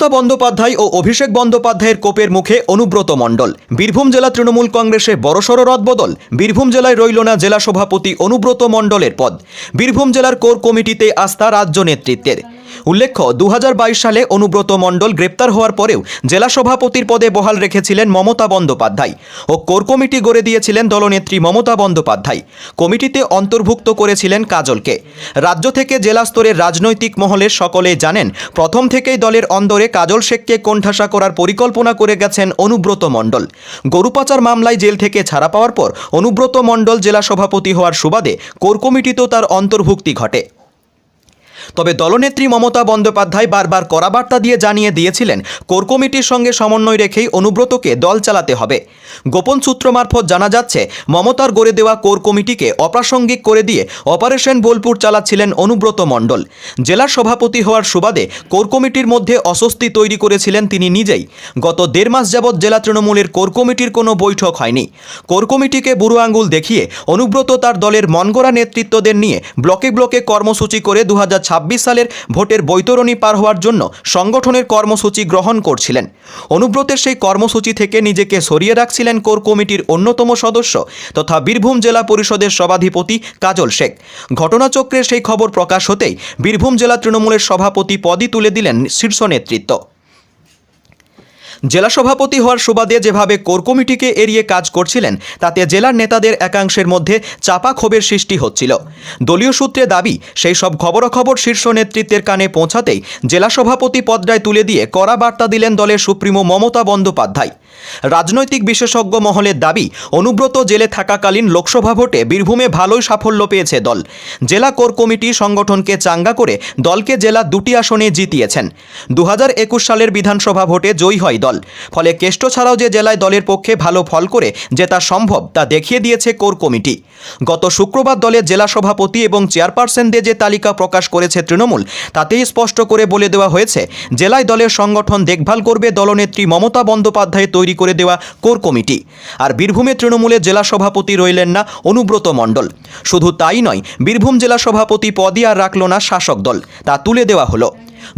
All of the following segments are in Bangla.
মমতা বন্দ্যোপাধ্যায় ও অভিষেক বন্দ্যোপাধ্যায়ের কোপের মুখে অনুব্রত মণ্ডল। বীরভূম জেলা তৃণমূল কংগ্রেসে বড়সড় রদবদল বীরভূম জেলায় রইল না জেলা সভাপতি অনুব্রত মণ্ডলের পদ। বীরভূম জেলার কোর কমিটিতে আস্থা রাজ্য নেতৃত্বের। উল্লেখ্য দু হাজার বাইশ সালে অনুব্রত মণ্ডল গ্রেপ্তার হওয়ার পরেও জেলা সভাপতির পদে বহাল রেখেছিলেন মমতা বন্দ্যোপাধ্যায় ও কোর কমিটি গড়ে দিয়েছিলেন দলনেত্রী মমতা বন্দ্যোপাধ্যায়। কমিটিতে অন্তর্ভুক্ত করেছিলেন কাজলকে। রাজ্য থেকে জেলা স্তরের রাজনৈতিক মহলে সকলে জানেন, প্রথম থেকেই দলের অন্দরে কাজল শেখকে কোণঠাসা করার পরিকল্পনা করে গেছেন অনুব্রত মণ্ডল। গরু পাচার মামলায় জেল থেকে ছাড়া পাওয়ার পর অনুব্রত মণ্ডল জেলা সভাপতি হওয়ার সুবাদে কোর কমিটিতেও তার অন্তর্ভুক্তি ঘটে। তবে দলনেত্রী মমতা বন্দ্যোপাধ্যায় বারবার কড়া বার্তা দিয়ে জানিয়ে দিয়েছিলেন, কোর কমিটির সঙ্গে সমন্বয় রেখেই অনুব্রতকে দল চালাতে হবে। গোপন সূত্র মারফত জানা যাচ্ছে, মমতার গড়ে দেওয়া কোর কমিটিকে অপ্রাসঙ্গিক করে দিয়ে অপারেশন বোলপুর চালাচ্ছিলেন অনুব্রত মণ্ডল। জেলার সভাপতি হওয়ার সুবাদে কোর কমিটির মধ্যে অস্বস্তি তৈরি করেছিলেন তিনি নিজেই। গত দেড় মাস যাবৎ জেলা তৃণমূলের কোর কমিটির কোনো বৈঠক হয়নি। কোর কমিটিকে বুড়ো আঙ্গুল দেখিয়ে অনুব্রত তার দলের মনগড়া নেতৃত্বদের নিয়ে ব্লকে ব্লকে কর্মসূচি করে দু সালের ভোটের বৈতরণী পার হওয়ার জন্য সংগঠনের কর্মসূচি গ্রহণ করছিলেন। অনুব্রতের সেই কর্মসূচি থেকে নিজেকে সরিয়ে রাখছিলেন কোর কমিটির অন্যতম সদস্য তথা বীরভূম জেলা পরিষদের সভাধিপতি কাজল শেখ। ঘটনাচক্রের সেই খবর প্রকাশ হতেই বীরভূম জেলা তৃণমূলের সভাপতি পদই তুলে দিলেন শীর্ষ নেতৃত্ব। জেলা সভাপতি হওয়ার সুবাদে যেভাবে কোর কমিটিকে এড়িয়ে কাজ করছিলেন, তাতে জেলার নেতাদের একাংশের মধ্যে চাপা ক্ষোভের সৃষ্টি হচ্ছিল। দলীয় সূত্রে দাবি, সেই সব খবরাখবর শীর্ষ নেতৃত্বের কানে পৌঁছাতেই জেলা সভাপতি পদটায় তুলে দিয়ে কড়া বার্তা দিলেন দলের সুপ্রিমো মমতা বন্দ্যোপাধ্যায়। রাজনৈতিক বিশেষজ্ঞ মহলের দাবি, অনুব্রত জেলে থাকাকালীন লোকসভা ভোটে বীরভূমে ভালোই সাফল্য পেয়েছে দল। জেলা কোর কমিটি সংগঠনকে চাঙ্গা করে দলকে জেলা দুটি আসনে জিতিয়েছেন। দু হাজার একুশ সালের বিধানসভা ভোটে জয়ী হয় দল। ফলে কেষ্ট ছাড়াও যে জেলায় দলের পক্ষে ভালো ফল করে জেতা সম্ভব, তা দেখিয়ে দিয়েছে কোর কমিটি। গত শুক্রবার দলের জেলা সভাপতি এবং চেয়ারপারসনদের যে তালিকা প্রকাশ করেছে তৃণমূল, তাতেই স্পষ্ট করে বলে দেওয়া হয়েছে, জেলায় দলের সংগঠন দেখভাল করবে দলনেত্রী মমতা বন্দ্যোপাধ্যায় তৈরি করে দেওয়া কোর কমিটি। আর বীরভূমে তৃণমূলের জেলা সভাপতি রইলেন না অনুব্রত মণ্ডল। শুধু তাই নয়, বীরভূম জেলা সভাপতি পদই আর রাখল না শাসক দল। তা তুলে দেওয়া হলো।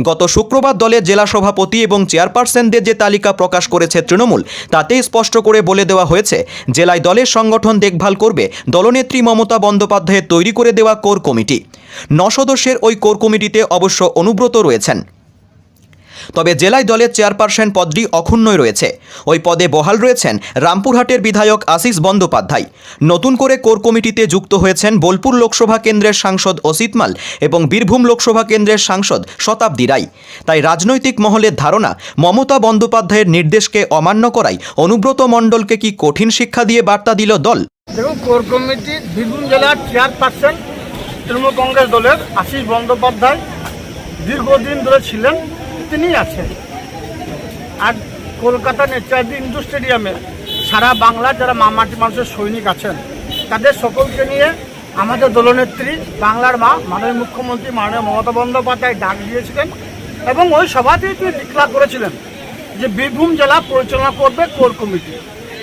গত শুক্রবার দলের জেলা সভাপতি এবং চেয়ারপারসনদের যে তালিকা প্রকাশ করেছে তৃণমূল, তাতেই স্পষ্ট করে বলে দেওয়া হয়েছে, জেলায় দলের সংগঠন দেখভাল করবে, দলনেত্রী মমতা বন্দ্যোপাধ্যায়ের তৈরি করে দেওয়া কোর কমিটি। ন সদস্যের ওই কোর কমিটিতে অবশ্য অনুব্রত রয়েছেন। তবে জেলায় দলের চেয়ারপারসন পদটি অক্ষুণ্ণই রয়েছে। ওই পদে বহাল রয়েছেন রামপুরহাটের বিধায়ক আশিস বন্দ্যোপাধ্যায়। নতুন করে কোর কমিটিতে যুক্ত হয়েছেন বোলপুর লোকসভা কেন্দ্রের সাংসদ অসিত মাল এবং বীরভূম লোকসভা কেন্দ্রের সাংসদ শতাব্দী রায়। তাই রাজনৈতিক মহলের ধারণা, মমতা বন্দ্যোপাধ্যায়ের নির্দেশকে অমান্য করাই অনুব্রত মণ্ডলকে কি কঠিন শিক্ষা দিয়ে বার্তা দিল দল? দেখুন, কোর কমিটি বীরভূম জেলার চেয়ারপারসন, তৃণমূল কংগ্রেস দলের আশিস বন্দ্যোপাধ্যায় দীর্ঘদিন ধরে ছিলেন। তিনি আছেন আর কলকাতা নেচারদি ইন্দু স্টেডিয়ামে সারা বাংলার যারা মামাটি মানুষের সৈনিক আছেন, তাদের সকলকে নিয়ে আমাদের দলনেত্রী বাংলার মা, মাননীয় মুখ্যমন্ত্রী মাননীয় মমতা বন্দ্যোপাধ্যায় ডাক দিয়েছিলেন এবং ওই সভাতেই তিনি ডিক্লার করেছিলেন যে বীরভূম জেলা পরিচালনা করবে কোর কমিটি।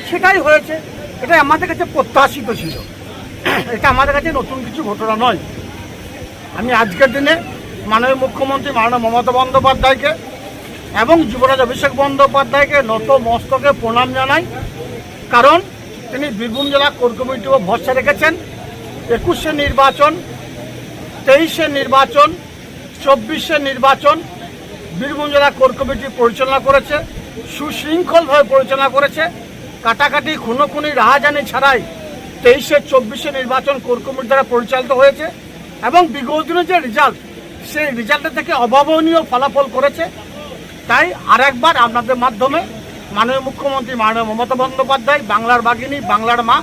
সেটাই হয়েছে। এটা আমাদের কাছে প্রত্যাশিত ছিল। এটা আমাদের কাছে নতুন কিছু ঘটনা নয়। আমি আজকের দিনে মাননীয় মুখ্যমন্ত্রী, মাননীয় মমতা বন্দ্যোপাধ্যায়কে এবং যুবরাজ অভিষেক বন্দ্যোপাধ্যায়কে নত মস্তকে প্রণাম জানাই। কারণ তিনি বীরভূম জেলা কোর কমিটিও ভরসা রেখেছেন। একুশে নির্বাচন, তেইশে নির্বাচন, চব্বিশে নির্বাচন বীরভূম জেলা কোর কমিটি পরিচালনা করেছে, সুশৃঙ্খলভাবে পরিচালনা করেছে। কাটাকাটি, খুনোখুনি, রাহাজানি ছাড়াই তেইশে, চব্বিশে নির্বাচন কোর কমিটি দ্বারা পরিচালিত হয়েছে এবং বিগত দিনের যে রেজাল্ট সেই রেজাল্টের থেকে অভাবনীয় ফলাফল করেছে। তাই আর একবার আপনাদের মাধ্যমে মাননীয় মুখ্যমন্ত্রী মাননীয় মমতা বন্দ্যোপাধ্যায় বাংলার বাগিনী বাংলার মা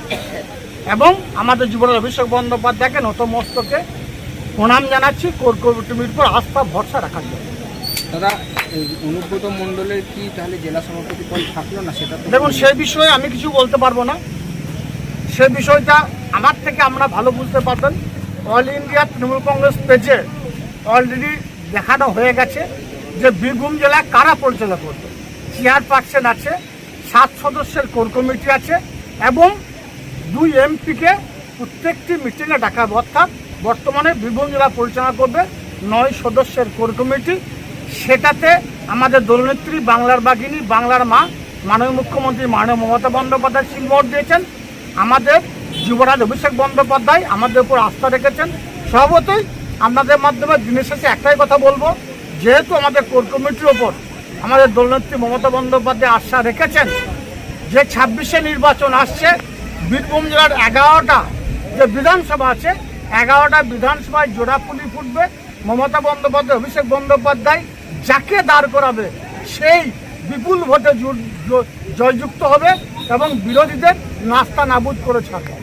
এবং আমাদের যুবরাজ অভিষেক বন্দ্যোপাধ্যায়কে নতমস্তকে প্রণাম জানাচ্ছি। কোর কমিটির উপর আস্থা ভরসা রাখার জন্য। দাদা অনুব্রত মণ্ডলের কি তাহলে জেলা সভাপতি পদ থাকল না সেটা দেখুন সে বিষয়ে আমি কিছু বলতে পারব না। সে বিষয়টা আমার থেকে আমরা ভালো বুঝতে পারবেন। অল ইন্ডিয়া তৃণমূল কংগ্রেস পেজে অলরেডি দেখানো হয়ে গেছে যে বীরভূম জেলায় কারা পরিচালনা করবে। চেয়ারপারসন আছে, সাত সদস্যের কোর কমিটি আছে এবং দুই এমপিকে প্রত্যেকটি মিটিংয়ে ডাকা অর্থাৎ বর্তমানে বীরভূম জেলা পরিচালনা করবে নয় সদস্যের কোর কমিটি। সেটাতে আমাদের দলনেত্রী বাংলার বাঘিনী, বাংলার মা, মাননীয় মুখ্যমন্ত্রী মাননীয় মমতা বন্দ্যোপাধ্যায় সিলমোহর দিয়েছেন। আমাদের যুবরাজ অভিষেক বন্দ্যোপাধ্যায় আমাদের উপর আস্থা রেখেছেন। স্বভাবতই আপনাদের মাধ্যমে দিনের শেষে একটাই কথা বলব, যেহেতু আমাদের কোর কমিটির ওপর আমাদের দলনেত্রী মমতা বন্দ্যোপাধ্যায় আস্থা রেখেছেন, যে ছাব্বিশে নির্বাচন আসছে, বীরভূম জেলার এগারোটা যে বিধানসভা আছে, এগারোটা বিধানসভায় জোড়াপুলি ফুটবে। মমতা বন্দ্যোপাধ্যায়, অভিষেক বন্দ্যোপাধ্যায় যাকে দাঁড় করাবে, সেই বিপুল ভোটে জয়যুক্ত হবে এবং বিরোধীদের নাস্তা নাবুদ করে ছাড়বে।